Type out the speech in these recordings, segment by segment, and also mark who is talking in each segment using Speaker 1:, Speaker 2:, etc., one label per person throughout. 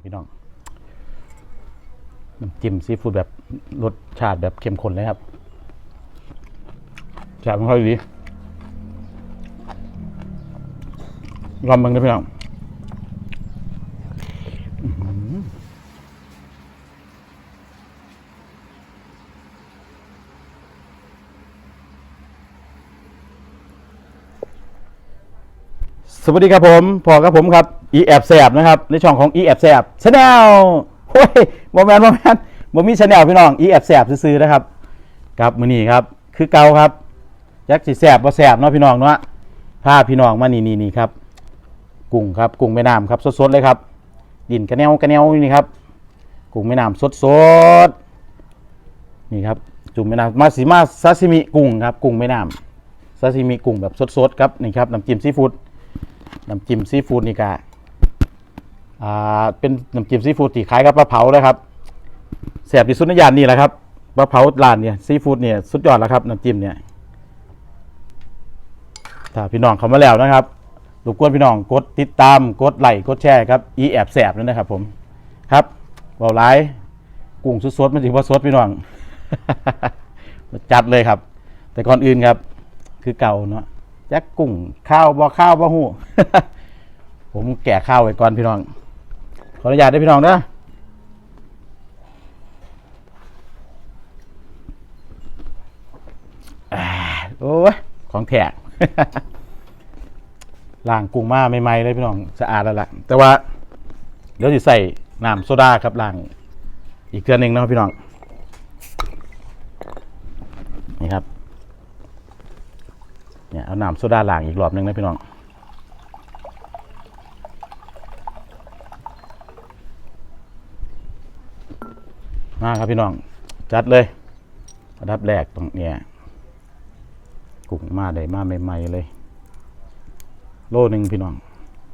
Speaker 1: ี่พี่น้องน้ำจิ้มซีฟู้ดแบบรสชาติแบบเข้มข้นเลยครับจับมันค่อยดีลองมึงนะพี่น้องอื้อหือ สวัสดีครับผมพอครับผมครับอีแอบแสบนะครับ ในช่องของอีแอบแสบชาแนลโอ้ยโมแมนโมแมนโมมีชาแนลพี่น้องอีแอบแสบซื้อๆนะครับครับมือนี้ครับ คือเกาครับยักษ์สีแสบบ่แสบเนาะพี่น้องเนาะพาพี่น้องมานี่นี่นี่ครับ กุ้งครับกุ้งแม่น้ำครับสดๆเลยครับ ดินกระแนวกระแนวนี่ครับ กุ้งแม่น้ำสดๆนี่ครับจุ่มแม่น้ำมาสีมาซาซิมิกุ้งครับกุ้งแม่น้ำซาซิมิกุ้งแบบสดๆครับนี่ครับน้ำจิ้มซีฟู้ด น้ำจิ้มซีฟู้ดนี่กะอ่าเป็นน้ำจิ้มซีฟู้ดที่ขายกับปลาเผาเลยครับแสบที่สุดในย่านนี่แหละครับปลาเผาร้านเนี่ยซีฟู้ดเนี่ยสุดยอดแล้วครับน้ำจิ้มเนี่ยถ้าพี่น้องเข้ามาแล้วนะครับรบกวนพี่น้องกดติดตามกดไลค์กดแชร์ครับอีแอบแสบนั่นนะครับ ผมครับเบาไลายกุ้งสดๆมันถือว่าสดพี่น้องจัดเลยครับ แต่ก่อนอื่นครับ คือเก่าเนาะ จ็คกุ้งข้าวบ่ข้าวบ่หูผมแก่ข้าวไว้ก่อนพี่น้อง ขออนุญาตได้พี่น้องนะโอ้ยของแขกล้างกุ้งมาใหม่ๆเลยพี่น้องสะอาดแล้วล่ะ แต่ว่าเดี๋ยวจะใส่น้ำโซดาครับล้าง อีกเกลือหนึ่งนะพี่น้อง นี่ครับ เนี่ยเอาน้ำโซดาล้างอีกรอบหนึ่งนะพี่น้องมาครับพี่น้อง จัดเลยระดับแรกตรงเนี้ยกุ้งมาได้มาใหม่ๆเลย โลหนึ่งพี่น้อง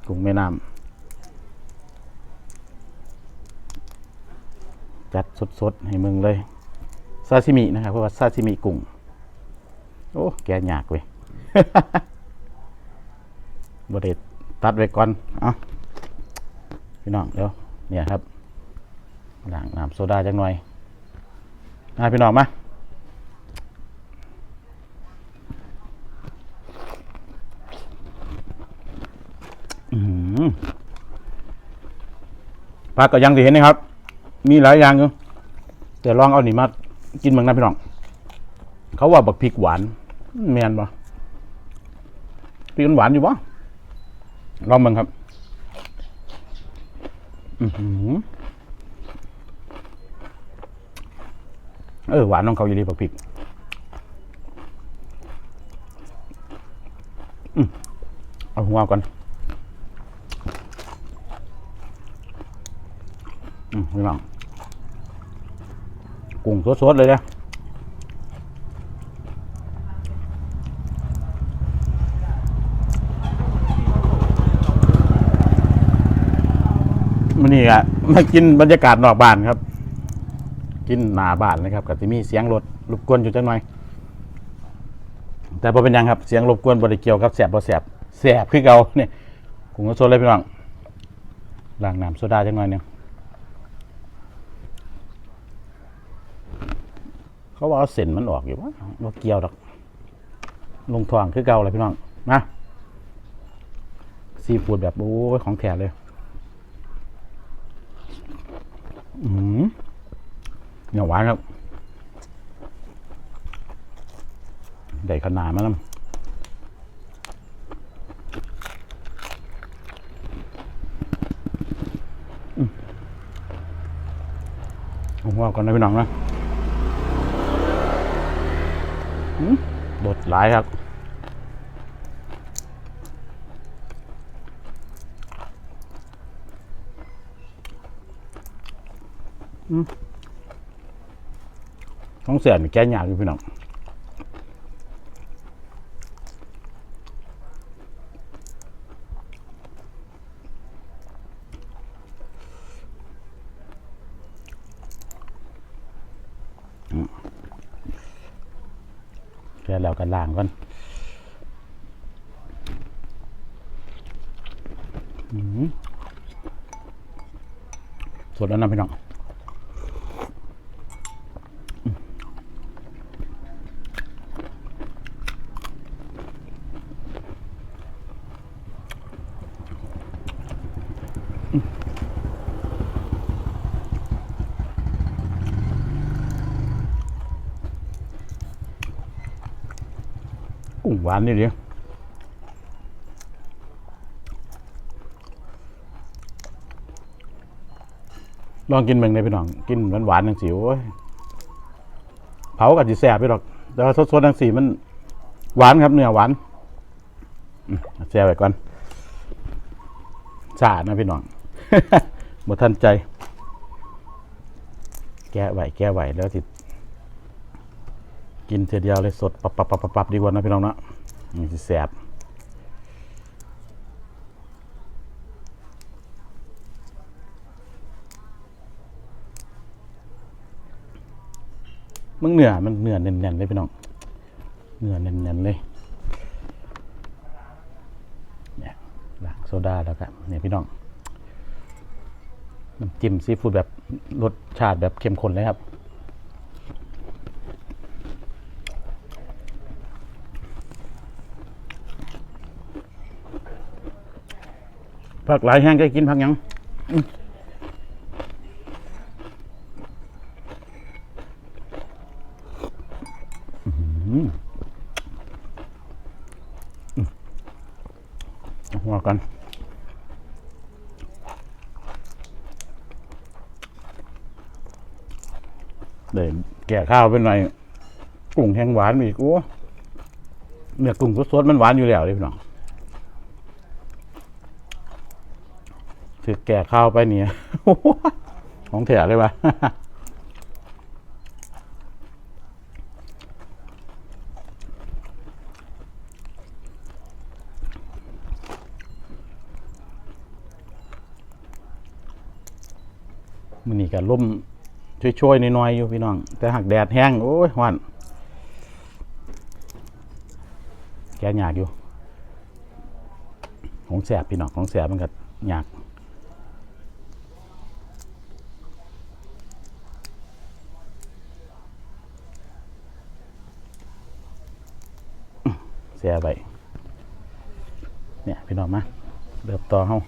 Speaker 1: กุ้งแม่น้ำจัดสดๆ ให้มึงเลยซาซิมินะครับเพราะว่าซาซิมิกุ้งโอ้แกยากเว้ย บไดตัดไว้ก่อนเอาพี่น้องเดี๋ยวเนี่ยครับล้างน้ำโซดาจังหน่อยมาพี่น้องมาอื้อหือผักก็ยังสิเห็นนะครับ มีหลายอย่างอยู่แต่ลองเอาหนีมากินเมืองนะพี่น้อง เขาว่าบักพริกหวานแมนปะ พริกมันหวานอยู่ปะลองมืองครับ อือเออหวานของเขาอยู่ดีบักพริกเอาหัวก่อนอืมพี่น้องกุ้งสดๆเลยเนี่ย มันนี่อะมากินบรรยากาศนอกบ้านครับ กินหน้าบ้านนะครับก็จะมีเสียงรถรบกวนอยู่จังหน่อย แต่พอเป็นยังครับเสียงรบกวนบริเกียวกับแสบบ่แสบแสบคือเก่าเนี่ยกุ้งสดๆเลยพี่น้องล้างน้ำโซดาจังหน่อยหนึงเขาว่าเอาเส้นมันออกอยู่วะว่าเกี่ยวดอก ลงทองคือเก่าเลยพี่น้องมาซีฟูดแบบโอ้ของแท้เลย อืมเหนียวหวานครับได้ขนาดมาแล้วอืมผมว่าก่อนนะพี่น้องนะบดหลายครับ ท้องเสียมีแก้ยากอยู่พี่น้องแค่แล้วกันล่างก่อนอืมสดแล้วนะพี่น้อง หวานนี่เดิลองกินเบิ่งได้พี่น้อง กินหวานๆจังสิโอ้ยเผากับสิแซ่บพี่ดอก แต่ว่าสดๆจังสิมันหวานครับเนื้อหวานแซ่บไว้ก่อนชาดนะพี่น้องบ่ทันใจ แก้ไหวแก้ไหวแล้วสิกินเทีเดียวเลยสดปับปับปับปับดีกว่านะพี่น้องนาะนี่สิแซ่บมึงเหนือมันเหนือแน่นๆเลยพี่น้องเหนือแน่นๆเลยเนี่ยล้างโซดาแล้วกันเนี่ยพี่น้องน้ำจิ้มซีฟู้ดแบบรสชาติแบบเข้มข้นเลยครับ ผักหลายแห้งก็กินผักยังอื้อหือเอาหัวกันเดี๋ยวแก่ข้าวเป็นหน่อยกุ้งแห้งหวานอีกโอ้เนื้อกุ้งสดๆมันหวานอยู่แล้วเลยพี่น้อง ถือแก่ข้าวไปเนี่ยของแถเลยวะมันนี่ก็ล่มช่วยๆน้อยๆอยู่พี่น้อง แต่หักแดดแห้งโอ้ยหวานแกยากอยู่ ของแสบพี่น้องของแสบมันก็ยาก แสบไปเนี่ยพี่น้องมาเดือบต่อเฮา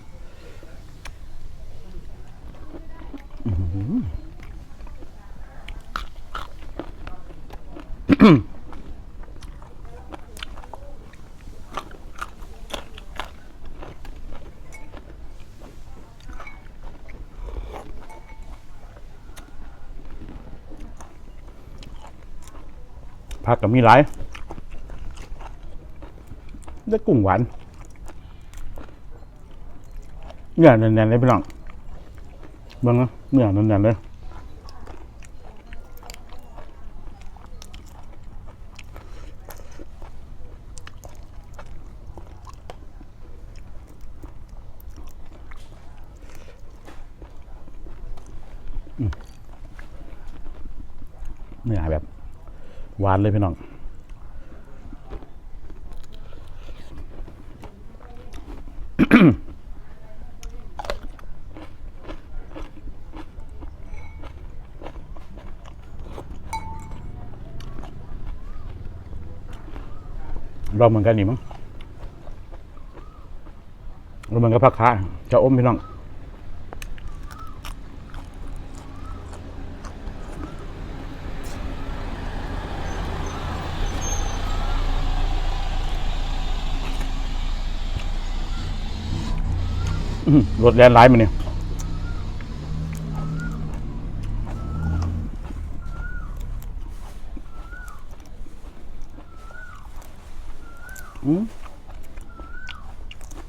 Speaker 1: ผักก็มีหลาย ได้กุ้งหวานเนื้อแน่นๆเลยพี่น้องเบิ่งนะเนื้อแน่นๆเลยเนื้อแบบหวานเลยพี่น้อง เราเหมือนกันนี่มั้งเราเหมือนกับผักขาจะอมพี่น้อง รถแลนไลน์มาเนี่ยอืม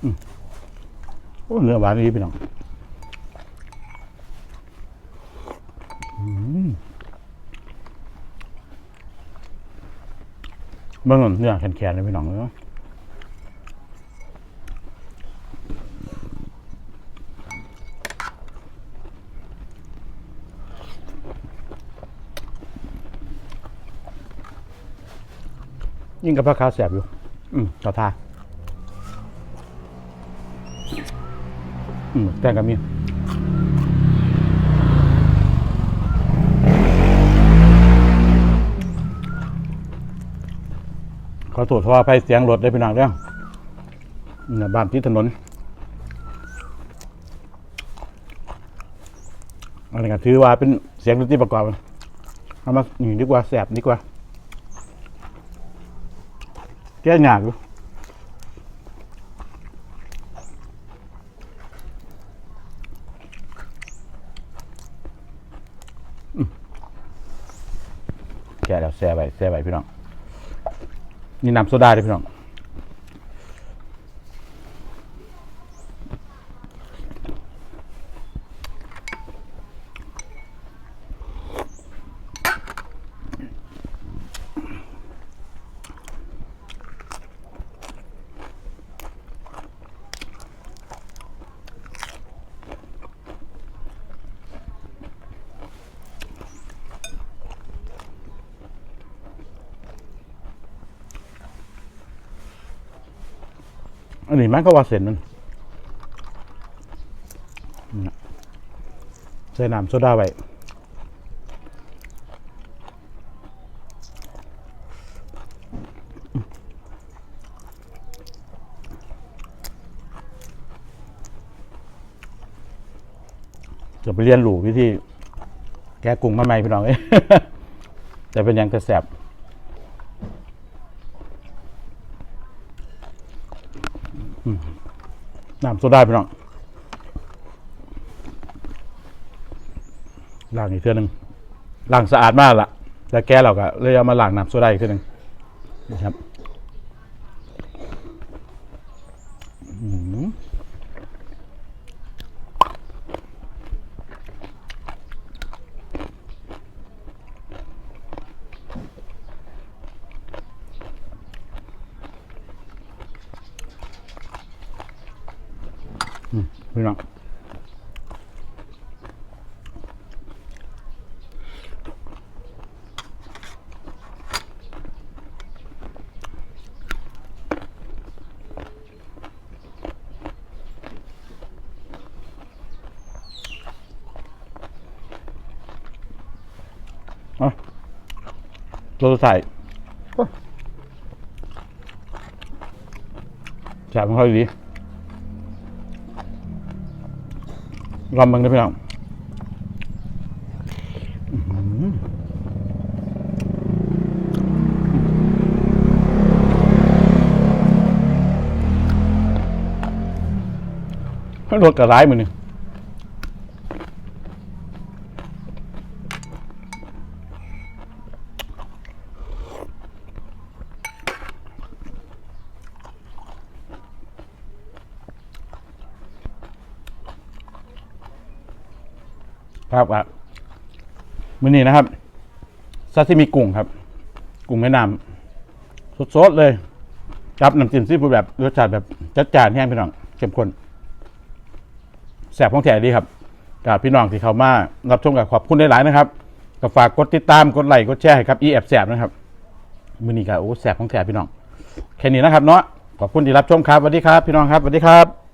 Speaker 1: อืมโอ้เนื้อหวานดีพี่น้องอืมเบิ่งก่อนเนื้อแข็งๆเลยพี่น้องเนาะ ยิ่งกับพระคาแสบอยู่ อืมต่อทาอืมแต่กับมีขอตรวจเพราะว่าไปเสียงรถได้เป็นหนักเรื่องบ้านที่ถนนอะไรก็ถือว่าเป็นเสียงดนตรีประกอบเอามาหนีดีกว่าแสบดีกว่า ยากหนักแช่แล้วแช่ไปแช่ไปพี่น้อง นี่น้ำโซดาเลยพี่น้อง อันนี้มันก็ว่าเสร็จมันนี่นะใส่น้ำโซดาไว้จะไปเรียนรู้วิธีแกะกุ้งมาใหม่พี่น้องเอ้แต่เป็นยังกระแสบ น้ำโซดาพี่น้องล้างอีกเทื่อหนึงล้างสะอาดมากละแต่แก้เราก็เลยเอามาล้างน้ำโซดาอีกเทื่อหนึงนะครับ อืมหือ พี่น้องเอะตัวใส่จับมันค่อยดี ลำมึงนะพี่น้องอื้รถกระไรมือนี่ ครับครับมือนี้นะครับซาซิมิกุ้งครับ กุ้งแม่น้ำสดๆเลย ครับน้ำจิ้มซีฟู้ดแบบรสชาติแบบจัดจานแห้งพี่น้องเข้มข้นแสบของแท้ดีครับกับพี่น้องที่เขามารับชมกับขอบคุณหลายๆนะครับก็ฝากกดติดตามกดไลค์กดแชร์ให้ครับอีแอบแสบนะครับมือนี้ก็โอ้แสบของแท้พี่น้อง แค่นี้นะครับเนาะขอบคุณที่รับชมครับสวัสดีครับ พี่น้องครับสวัสดีครับ